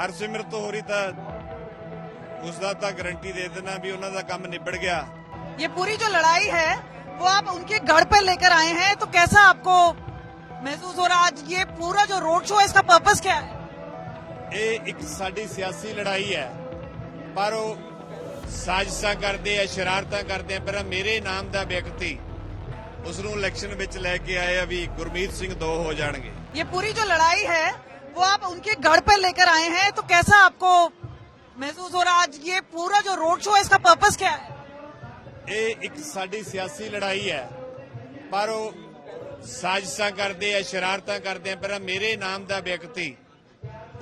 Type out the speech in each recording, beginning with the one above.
ਹਰਸਿਮਰਤ ਹੋਰੀ ਤਾਂ ਉਸ ਦਾ ਤਾਂ ਗਾਰੰਟੀ ਦੇ ਦੇਣਾ ਵੀ ਉਹਨਾਂ ਦਾ ਕੰਮ ਨਿਬੜ ਗਿਆ ये पूरी जो लड़ाई है वो आप उनके गढ़ पर लेकर आए हैं तो कैसा आपको महसूस हो रहा आज ये पूरा जो रोड शो है इसका पर्पस क्या है ਇਹ ਇੱਕ ਸਾਡੀ ਸਿਆਸੀ ਲੜਾਈ ਹੈ ਪਰ ਉਹ ਸਾਜ਼ਿਸ਼ਾਂ ਕਰਦੇ ਆ ਸ਼ਰਾਰਤਾਂ ਕਰਦੇ ਆ ਪਰ ਮੇਰੇ ਨਾਮ ਦਾ ਵਿਅਕਤੀ ਉਸ ਨੂੰ ਇਲੈਕਸ਼ਨ ਵਿੱਚ ਲੈ ਕੇ ਆਏ ਆ ਵੀ ਗੁਰਮੀਤ ਸਿੰਘ ਦੋ ਹੋ ਜਾਣਗੇ ये पूरी जो लड़ाई है वो आप उनके गढ़ पर लेकर आए हैं तो कैसा आपको महसूस हो रहा आज ये पूरा जो रोड शो है इसका पर्पस क्या है ਇਹ ਇੱਕ ਸਾਡੀ ਸਿਆਸੀ ਲੜਾਈ ਹੈ ਪਰ ਉਹ ਸਾਜ਼ਿਸ਼ਾਂ ਕਰਦੇ ਆ ਸ਼ਰਾਰਤਾਂ ਕਰਦੇ ਆ ਪਰ ਮੇਰੇ ਨਾਮ ਦਾ ਵਿਅਕਤੀ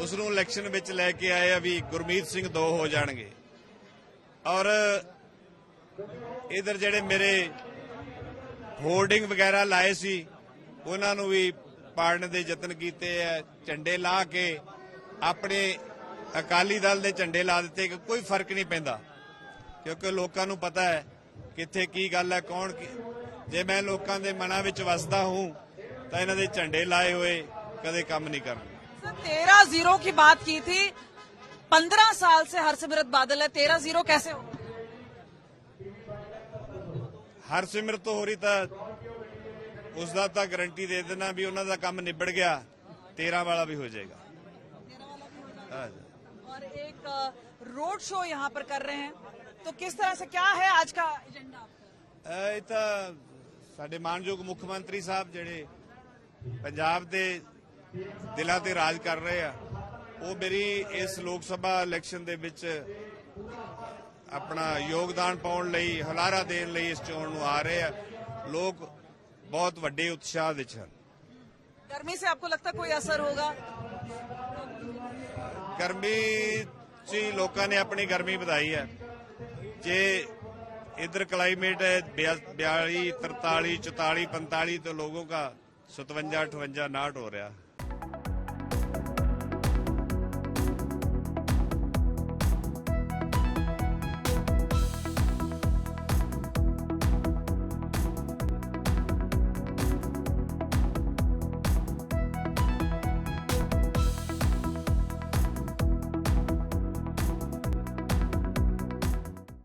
ਉਸ ਨੂੰ ਇਲੈਕਸ਼ਨ ਵਿੱਚ ਲੈ ਕੇ ਆਏ ਆ ਵੀ ਗੁਰਮੀਤ ਸਿੰਘ ਦੋ ਹੋ ਜਾਣਗੇ ਔਰ ਇਧਰ ਜਿਹੜੇ ਮੇਰੇ ਹੋਰਡਿੰਗ ਵਗੈਰਾ ਲਾਏ ਸੀ ਉਹਨਾਂ ਨੂੰ ਵੀ ਪਾੜਨ ਦੇ ਯਤਨ ਕੀਤੇ ਆ ਝੰਡੇ ਲਾ ਕੇ ਆਪਣੇ ਅਕਾਲੀ ਦਲ ਦੇ ਝੰਡੇ ਲਾ ਦਿੱਤੇ ਕਿ ਕੋਈ ਫਰਕ ਨਹੀਂ ਪੈਂਦਾ ਕਿਉਂਕਿ ਲੋਕਾਂ ਨੂੰ ਪਤਾ ਹੈ ਕਿੱਥੇ ਕੀ ਗੱਲ ਹੈ ਕੌਣ ਕੀ ਜੇ ਮੈਂ ਲੋਕਾਂ ਦੇ ਮਨਾਂ ਵਿੱਚ ਵਸਦਾ ਹੂੰ ਤਾਂ ਇਹਨਾਂ ਦੇ ਝੰਡੇ ਲਾਏ ਹੋਏ ਕਦੇ ਕੰਮ ਨਹੀਂ ਕਰਨਾ सर तेरह जीरो की बात की थी पंद्रह साल से हरसिमरत बादल है तेरह जीरो कैसे हो ਹਰਸਿਮਰਤ ਹੋਰੀ ਤਾਂ ਉਸ ਦਾ ਤਾਂ ਗਾਰੰਟੀ ਦੇ ਦੇਣਾ ਵੀ ਉਹਨਾਂ ਦਾ ਕੰਮ ਨਿਬੜ ਗਿਆ 13 ਵਾਲਾ ਵੀ ਹੋ ਜਾਏਗਾ ਹਾਂਜੀ। और एक अ, रोड शो यहाँ पर कर रहे हैं तो किस तरह से क्या है आज का एजेंडा आपका ਅਹ ਇਹ ਤਾਂ ਸਾਡੇ ਮਾਨਯੋਗ ਮੁੱਖ ਮੰਤਰੀ ਸਾਹਿਬ ਜਿਹੜੇ ਪੰਜਾਬ ਦੇ ਦਿਲਾਂ ਤੇ ਰਾਜ ਕਰ ਰਹੇ ਆ ਉਹ ਮੇਰੀ ਇਸ ਲੋਕ ਸਭਾ ਇਲੈਕਸ਼ਨ ਦੇ ਵਿੱਚ ਆਪਣਾ ਯੋਗਦਾਨ ਪਾਉਣ ਲਈ ਹੁਲਾਰਾ ਦੇਣ ਲਈ ਇਸ ਚੋਣ ਨੂੰ ਆ ਰਹੇ ਆ ਲੋਕ ਬਹੁਤ ਵੱਡੇ ਉਤਸ਼ਾਹ ਵਿੱਚ ਹਨ गर्मी से आपको लगता है कोई असर होगा ਗਰਮੀ 'ਚ ਹੀ ਲੋਕਾਂ ਨੇ ਆਪਣੀ ਗਰਮੀ ਵਧਾਈ ਹੈ ਜੇ ਇਧਰ क्लाइमेट है बयालीस तरतालीस चौतालीस पैंतालीस तो लोगों का सतवंजा अठवंजा नाट हो रहा